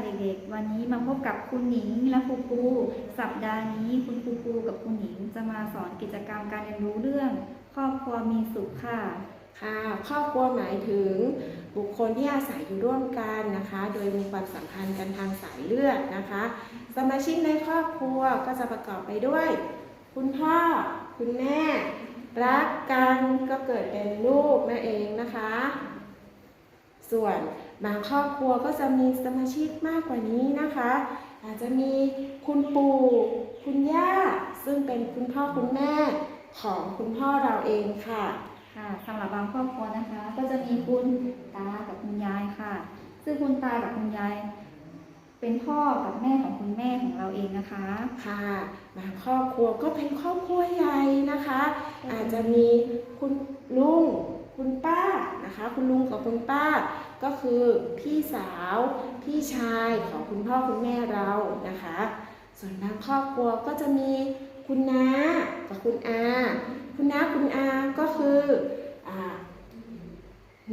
วันนี้มาพบกับคุณหนิงและครูปู สัปดาห์นี้คุณครูปูกับคุณหนิงจะมาสอนกิจกรรมการเรียนรู้เรื่อง ครอบครัวมีสุขค่ะ ค่ะ ครอบครัวหมายถึง บุคคลที่อาศัยอยู่ร่วมกันนะคะ โดยมีความสัมพันธ์กันทางสายเลือดนะคะ สมาชิกในครอบครัวก็จะประกอบไปด้วย คุณพ่อ คุณแม่ รักกันก็เกิดเป็นลูกนั่นเองนะคะ ส่วน บางครอบครัวก็จะมีสมาชิกมากกว่านี้นะคะ อาจจะมีคุณปู่คุณย่า ซึ่งเป็นคุณพ่อคุณแม่ของคุณพ่อเราเองค่ะค่ะสำหรับบางครอบครัวนะคะ ก็จะมีคุณตากับคุณยายค่ะ ซึ่งคุณตากับคุณยายเป็นพ่อกับแม่ของคุณแม่ของเราเองนะคะค่ะบางครอบครัวก็เป็นครอบครัวใหญ่นะคะ อาจจะมีคุณลุงคุณป้านะคะ คุณลุงกับคุณป้า ก็คือพี่สาวพี่ชายของคุณพ่อคุณแม่เรานะคะ ส่วนบางครอบครัวก็จะมีคุณน้ากับคุณอา คุณน้าคุณอาก็คืออ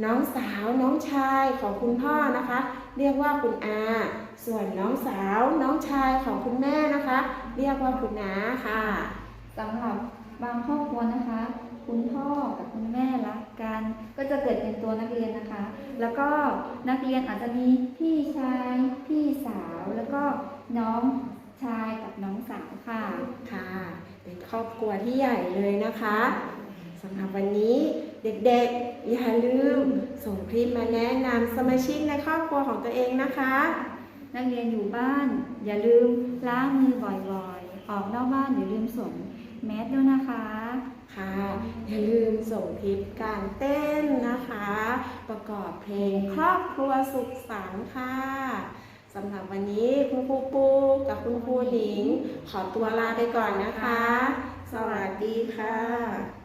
น้องสาวน้องชายของคุณพ่อนะคะ เรียกว่าคุณอา ส่วนน้องสาวน้องชายของคุณแม่นะคะ เรียกว่าคุณน้าค่ะสำหรับบางครอบครัวนะคะ คุณพ่อกับคุณแม่รักกัน ก็จะเกิดเป็นตัวนักเรียนนะคะ แล้วก็นักเรียนอาจจะมีพี่ชาย พี่สาว แล้วก็น้องชายกับน้องสาวค่ะ ค่ะ เป็นครอบครัวที่ใหญ่เลยนะคะสำหรับวันนี้เด็กๆ อย่าลืมส่งคลิปมาแนะนำสมาชิกในครอบครัวของตัวเองนะคะ นักเรียนอยู่บ้าน อย่าลืมล้างมือบ่อยๆ ออกนอกบ้านอย่าลืมสวม แมสด้วยนะคะค่ะอย่าลืมส่งคลิปการเต้นนะคะ ประกอบเพลงครอบครัวสุขสันต์ค่ะสำหรับวันนี้คุณครูปูกับคุณครูหนิง ขอตัวลาไปก่อนนะคะ สวัสดีค่ะ